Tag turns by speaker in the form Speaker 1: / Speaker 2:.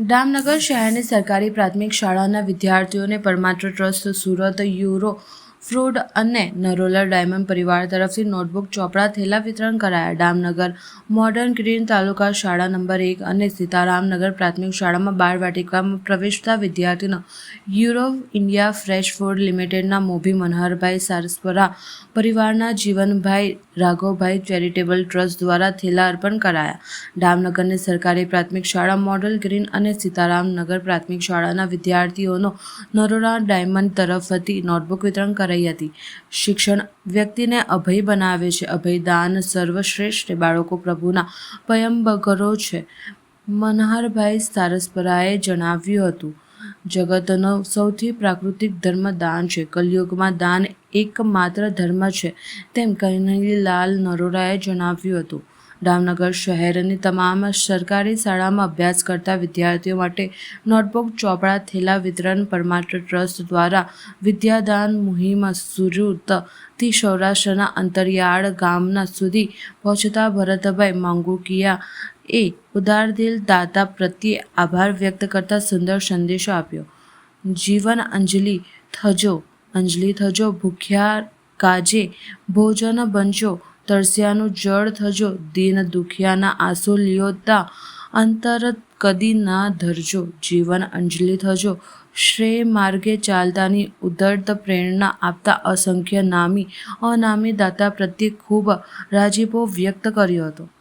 Speaker 1: ડામનગર શહેરની સરકારી પ્રાથમિક શાળાના વિદ્યાર્થીઓને Parmatra trust Surat Euro food અને નરોલા ડાયમંડ પરિવાર તરફથી નોટબુક ચોપડા, થેલા વિતરણ કરાયા. ડામનગર મોડર્ન ગ્રીન તાલુકા શાળા નંબર એક અને સીતારામનગર પ્રાથમિક શાળામાં બાળવાટિકામાં પ્રવેશતા વિદ્યાર્થીનો યુરોપ ઇન્ડિયા ફ્રેશ ફૂડ લિમિટેડના મોભી મનહરભાઈ સારસ્વરા પરિવારના જીવનભાઈ રાઘવભાઈ ચેરિટેબલ ટ્રસ્ટ દ્વારા થેલા અર્પણ કરાયા. ડામનગરની સરકારી પ્રાથમિક શાળા મોડલ ગ્રીન અને સીતારામનગર પ્રાથમિક શાળાના વિદ્યાર્થીઓનો નરોડા ડાયમંડ તરફથી નોટબુક વિતરણ કરાઈ હતી. શિક્ષણ વ્યક્તિને અભય બનાવે છે. અભયદાન સર્વશ્રેષ્ઠ બાળકો પ્રભુના પયંબગરો છે. મનહારભાઈ સારસ્પરાએ જણાવ્યું હતું, જગતનો સૌથી પ્રાકૃતિક ધર્મ દાન છે. કલયુગમાં દાન એકમાત્ર ધર્મ છે. તેમ કનૈયાલાલ નરોરાએ જણાવ્યું હતું. ડામનગર શહેરની તમામ સરકારી શાળામાં અભ્યાસ કરતા વિદ્યાર્થીઓ માટે નોટબુક, ચોપડા, થેલા વિતરણ પરમાત્ર ટ્રસ્ટ દ્વારા વિદ્યાદાન મુહિમ સુરતથી સૌરાષ્ટ્રના અંતરિયાળ ગામના સુધી પહોંચતા ભરતભાઈ માંગુકિયા એ ઉદારદિલ દાતા પ્રત્યે આભાર વ્યક્ત કરતા સુંદર સંદેશો આપ્યો. જીવન અંજલિ થજો અંજલિ થજો, ભૂખ્યા કાજે ભોજન બનજો તરસ્યાનું જળ થજો, દીન દુખિયાના આંસુ લ્યોતા અંતર કદી ના ધરજો, જીવન અંજલિ થજો. શ્રેય માર્ગે ચાલતાની ઉદર્ત પ્રેરણા આપતા અસંખ્ય નામી, અનામી દાતા પ્રત્યે ખૂબ રાજીપો વ્યક્ત કર્યો હતો.